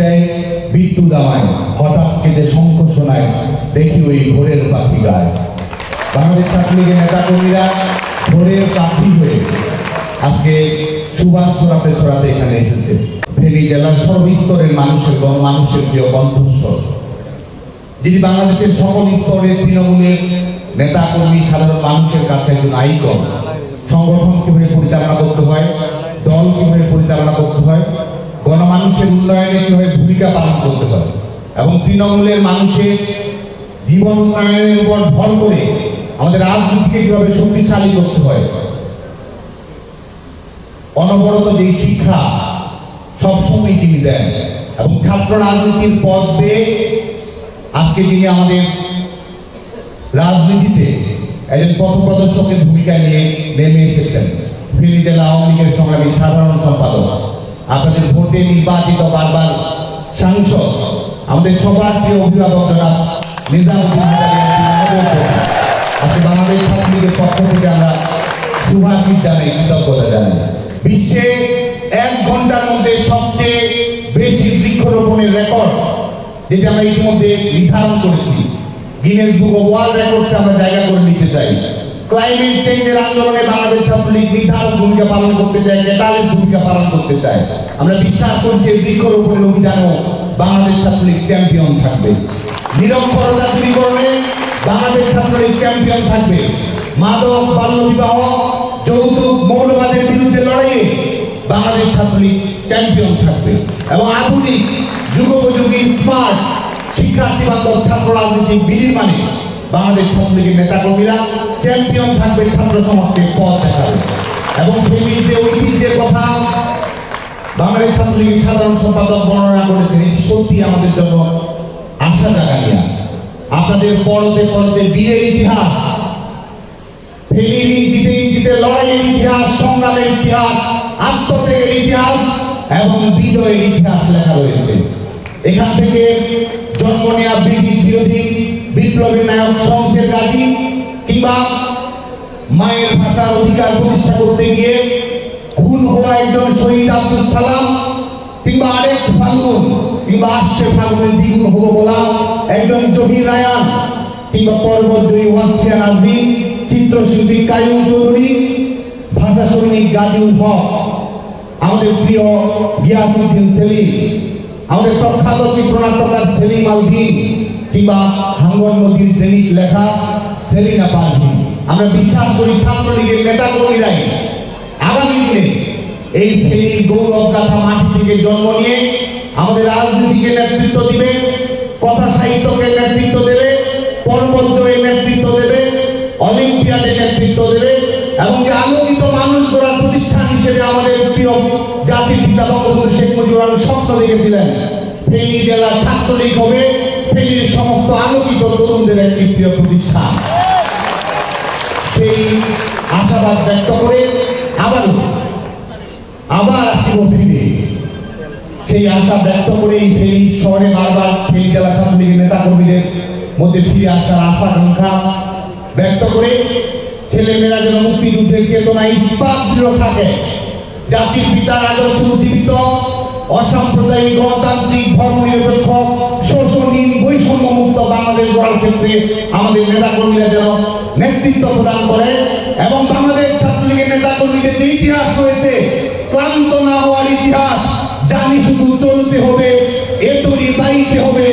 দেয় বিদ্যুৎ আমায় হঠাৎ কেঁদে শঙ্খ শোনায়, দেখি ওই ভোরের পাখি গায়। বাংলাদেশ ছাত্রলীগের নেতা কর্মীরা ভোরের পাখি হয়ে আজকে সুভাষ ছড়াতে ছড়াতে এখানে এসেছে। ফেনী জেলার সর্বস্তরের মানুষের মানুষের প্রিয় কণ্ঠস্বর। যিনি বাংলাদেশের সকল স্তরের তৃণমূলের নেতা কর্মী সাধারণ মানুষের কাছে একজন আইকন, সংগঠন কীভাবে পরিচালনা করতে হয়, দল কীভাবে পরিচালনা করতে হয় গণমানুষের উন্নয়নে কীভাবে ভূমিকা পালন করতে পারে? এবং তৃণমূলের মানুষের জীবন উন্নয়নের উপর ভর করে আমাদের রাজনীতিকে কীভাবে শক্তিশালী করতে হয়? অনবরত যে শিক্ষা সবসময় তিনি দেন এবং ছাত্র রাজনীতির পথ দিয়ে আজকে তিনি আমাদের রাজনীতিতে একজন পথ প্রদর্শকের ভূমিকা নিয়ে নেমে এসেছেন। ফেনী জেলা আওয়ামী লীগের সংগ্রামী সাধারণ সম্পাদক। আপনাদের ভোটে নির্বাচিত বারবার সাংসদ, আমাদের সবার প্রিয় অভিভাবক বাংলাদেশ থেকে আমরা বিশ্বে এক ঘণ্টার মধ্যে সবচেয়ে বেশি বৃক্ষরোপণের রেকর্ড, যেটা আমরা নির্ধারণ করেছি। ওয়ার্ল্ড আমরা জায়গা ক্লাইমেট চেঞ্জের আন্দোলনে বাংলাদেশ ছাত্রলীগ নির্ধারক ভূমিকা পালন করতে চায় ক্যাটালিস ভূমিকা পালন করতে চায়। আমরা বিশ্বাস করছি বৃক্ষরোপণের অভিযানও বাংলাদেশ ছাত্রলীগ চ্যাম্পিয়ন থাকবে। নিরক্ষরতা দূরীকরণে বাংলাদেশ ছাত্রলীগ চ্যাম্পিয়ন থাকবে। মাদক বাল্য বিবাহ যৌতুক, মৌলবাদের বিরুদ্ধে লড়াইয়ে বাংলাদেশ ছাত্রলীগ চ্যাম্পিয়ন থাকবে। এবং আধুনিক যুগোপযোগী স্মার্ট শিক্ষার্থী বান্ধব ছাত্র রাজনৈতিক বিনির্মাণে বাংলাদেশ ছাত্রলীগের নেতাকর্মীরা চ্যাম্পিয়ন থাকবে ছাত্র সমাজকে পথ দেখাবে। এবং যে ঐতিহ্যের কথা বাংলাদেশ ছাত্রলীগের সাধারণ সম্পাদক বর্ণনা করেছেন, এটি সত্যি আমাদের জন্য আশা জাগানিয়া। আপনাদের পরতে পরতে বীরের ইতিহাস জিতে জিতে লড়াইয়ের ইতিহাস, সংগ্রামের ইতিহাস, আত্মত্যাগের ইতিহাস এবং বিজয়ের ইতিহাস লেখা রয়েছে। এখান থেকে কিংবা মায়ের ভাষার অধিকার প্রতিষ্ঠা করতে গিয়ে খুন হওয়া একজন শহীদ আব্দুল সালাম কিংবা আরেক ফাল্গুন কিংবা আসছে ফাল্গুনের দ্বিগুণ হব বলা একজন জহির রায়ান কিংবা পর্বতজয়ী ওয়াসিয়া নাজমি চিত্রশিল্পী কায়ুম চৌধুরী, ভাষা সৈনিক গাজীউল হক, আমাদের প্রিয় গিয়াসুদ্দিন সেলিম, আমাদের প্রখ্যাত চিত্রনাট্যকার সেলিম আলদিন কিংবা হাঙ্গন নদীর প্রেমিক লেখা সেলিনা পারভিন আমরা বিশ্বাস করি ছাত্রলীগের নেতা কর্মীরাই আগামী দিনে এই ফেনীর গৌরব গাথা মাটি থেকে জন্ম নিয়ে আমাদের রাজনীতিকে নেতৃত্ব দিবে, কথা সাহিত্যকে নেতৃত্ব দেবে পর্বতের নেতৃত্ব দেবে, অলিম্পিয়াডে নেতৃত্ব দেবে এবং যে আলোকিত মানুষ গড়ার প্রতিষ্ঠান হিসেবে আমাদের প্রিয় জাতির পিতা বঙ্গবন্ধু শেখ মুজিবুর রহমান স্বপ্ন দেখেছিলেন। ফেনী জেলা ছাত্রলীগ হবে। ফেনীর সমস্ত আলোকিত তরুণদের একটি প্রিয় প্রতিষ্ঠান সেই আশাবাদ ব্যক্ত করে আবারও, আবার আসিব ফিরে সেই আশা ব্যক্ত করে এই ফেনী শহরে বারবার ফেনী জেলা ছাত্রলীগের নেতা কর্মীদের মধ্যে ফিরে আসার আশা আকাঙ্ক্ষা ব্যক্ত করে ছেলেমেয়েরা যেন মুক্তিযুদ্ধের চেতনা ইস্পাত দৃঢ় থাকে। জাতির পিতার আদর্শ উজ্জীবিত অসাম্প্রদায়িক গণতান্ত্রিক ধর্মনিরপেক্ষ, শোষণহীন বৈষম্য মুক্ত বাংলাদেশ গড়ার ক্ষেত্রে আমাদের নেতা কর্মীরা যেন নেতৃত্ব প্রদান করে এবং বাংলাদেশ ছাত্রলীগের নেতা কর্মীদের যে ইতিহাস রয়েছে, ক্লান্ত না হওয়ার ইতিহাস, জানি শুধু চলতে হবে এ তৈরি হবে